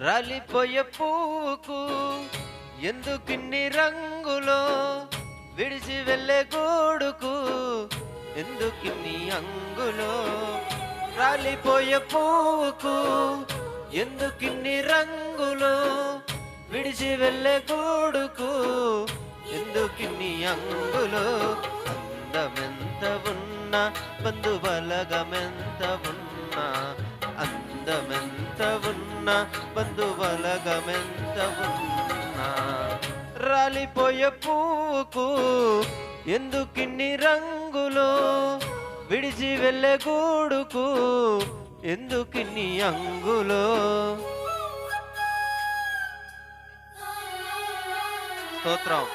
రాలిపోయే పువ్వుకు ఎందుకిన్ని రంగులో విడిచి వెళ్ళే గూడుకు? ఎందుకిన్ని అంగులో రాలిపోయే పువ్వుకు ఎందుకిన్ని రంగులో విడిచి వెళ్ళే గూడుకు? ఎందుకిన్ని అంగులో అందమెంత ఉన్నా బంధుబలగమెంత ఉన్నా? అందమెంత ఉన్న బంధువలగమెంత ఉన్న. రాలిపోయే పూకు ఎందుకిన్ని రంగులు? విడిచి వెళ్ళే గూడుకు ఎందుకిన్ని అంగులో? స్తోత్రం.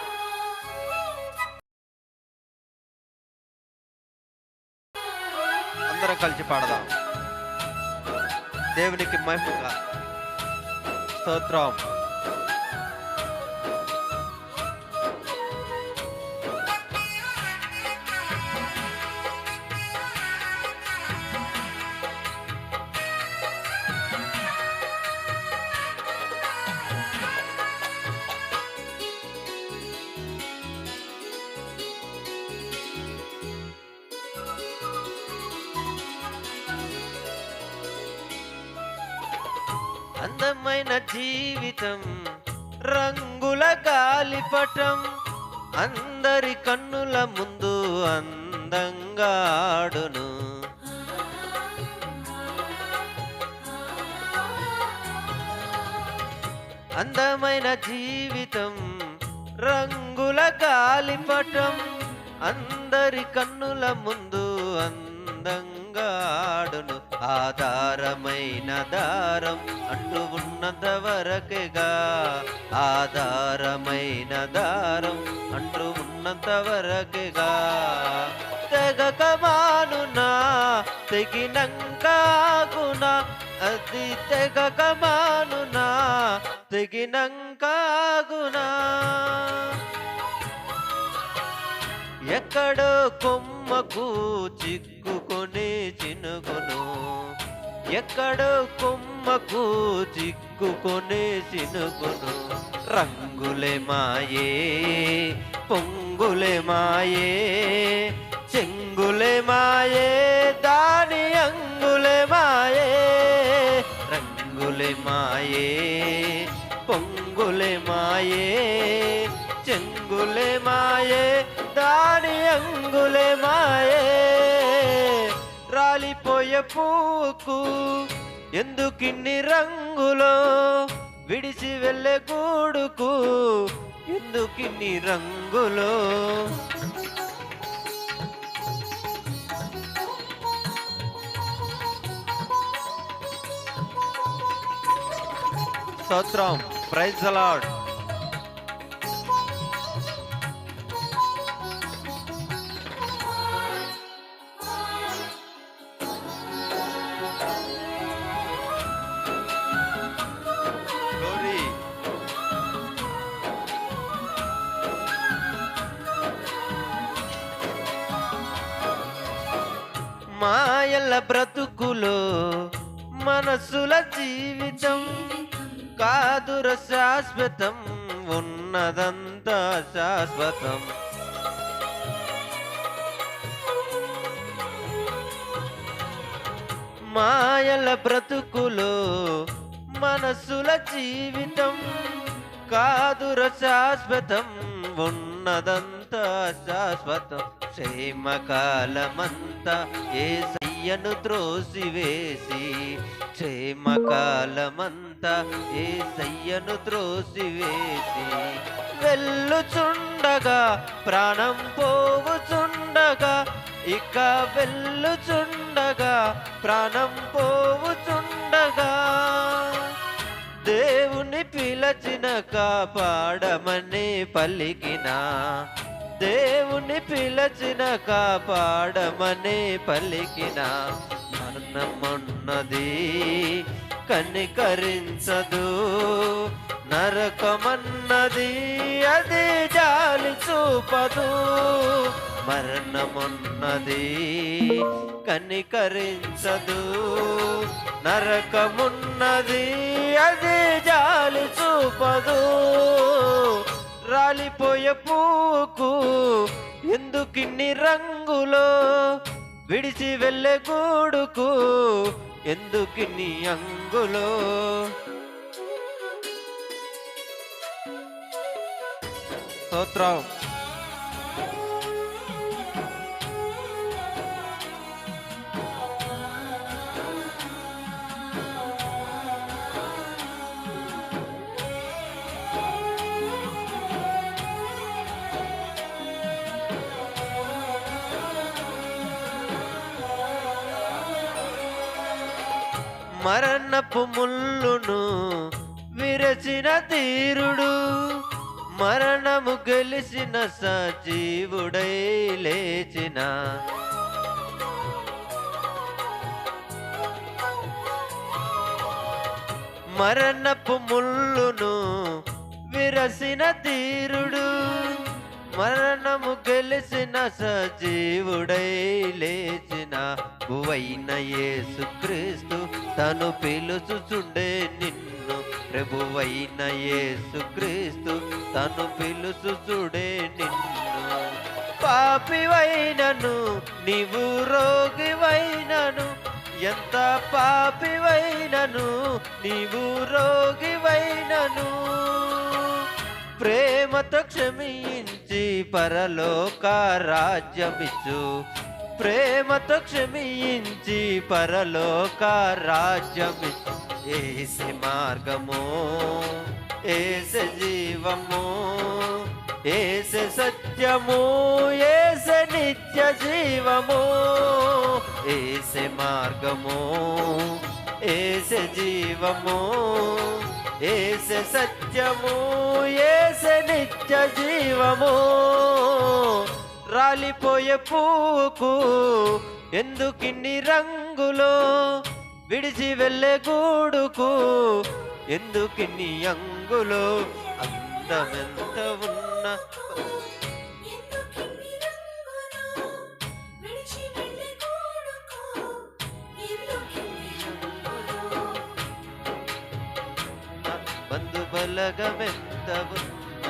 అందరం కలిసి పాడదాం. దేవునికి మహిమగా స్తోత్రం అందమైన జీవితం రంగుల గాలిపటం అందరి కన్నుల ముందు అందంగా ఆడును అందమైన జీవితం రంగుల గాలిపటం అందరి కన్నుల ముందు అందంగా ఆడును ఆధారమైన దారం అంటూ ఉన్నంత వరకుగా ఆధారమైన దారం అంటూ ఉన్నంత వరకుగా తెగక మానునా తెగినంకాగునా అది తెగక మానునా తెగినంకాగునా ఎక్కడో కొమ్మకు చిక్కుకొని చినుగును. ఎక్కడో కొమ్మకు చిక్కుకొని చినుగును. రంగులే మాయే పొంగులే మాయే చెంగులే మాయే దాని అంగులే మాయే. రంగులే మాయే పొంగులే మాయే చెంగులే మాయే రాణి అంగులే మాయే. రాలిపోయే పూకు ఎందుకిన్ని రంగులో విడిచి వెళ్ళే గూడుకు? ఎందుకిన్ని రంగులో? స్తోత్రం ప్రైజ్ అలాడ్ మాయల బ్రతుకులో మనసుల జీవితం కాదుర శాశ్వతం ఉన్నదంతా శాశ్వతం. మాయల బ్రతుకులో మనసుల జీవితం కాదుర శాశ్వతం ఉన్నదంతా శాశ్వతం. క్షేమకాలమంతా ఏ సయ్యను త్రోసివేసి? క్షేమకాలమంతా ఏ సయ్యను త్రోసివేసి? వెళ్ళుచుండగా ప్రాణం పోవుచుండగా ఇక వెళ్ళుచుండగా ప్రాణం పోవుచుండగా. దేవుని పిలచిన కాపాడమని పలికినా దేవుని పిలచిన కాపాడమని పలికిన మరణమున్నది కనికరించదు. నరకమన్నది అది జాలి చూపదు. మరణమున్నది కనికరించదు. నరకమున్నది అది జాలి చూపదు. రాలిపోయే పూకు ఎందుకిన్ని రంగులో విడిచి వెళ్ళే గూడుకు ఎందుకిన్ని అంగులో? స్తోత్రం. మరణపు ముల్లును విరచిన తీరుడు మరణము గెలిచిన సజీవుడై లేచిన. మరణపు ముల్లును విరసిన తీరుడు మరణము గెలిసిన సజీవుడై లేచిన ప్రభువైన యేసుక్రీస్తు తను పిలుచుచుండే నిన్ను. ప్రభువైన యేసుక్రీస్తు తను పిలుచుచుడే నిన్ను. పాపివైనను నీవు రోగివైనను. ఎంత పాపివైనను నీవు రోగివైనను. ప్రేమతో క్షమించి పరలోక రాజ్యమిచ్చు. ప్రేమతో క్షమించి పరలోక రాజ్యమిచ్చు. ఏసి మార్గము ఏస జీవము ఏస సత్యము ఏస నిత్య జీవము ఏస మార్గము ఏస జీవము. ఏస సత్యము ఏస నిత్య జీవము. రాలిపోయే పూకు ఎందుకిన్ని రంగులో విడిచి వెళ్ళే గూడుకు? ఎందుకిన్ని అంగులో అందమెంత ఉన్న బంధు బలగమెంత ఉన్న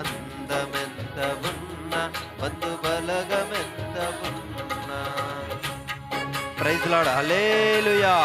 అందమెంత ఉన్న బంధు బలగమెంత ఉన్న ప్రైజ్ లాడ్ హల్లెలూయా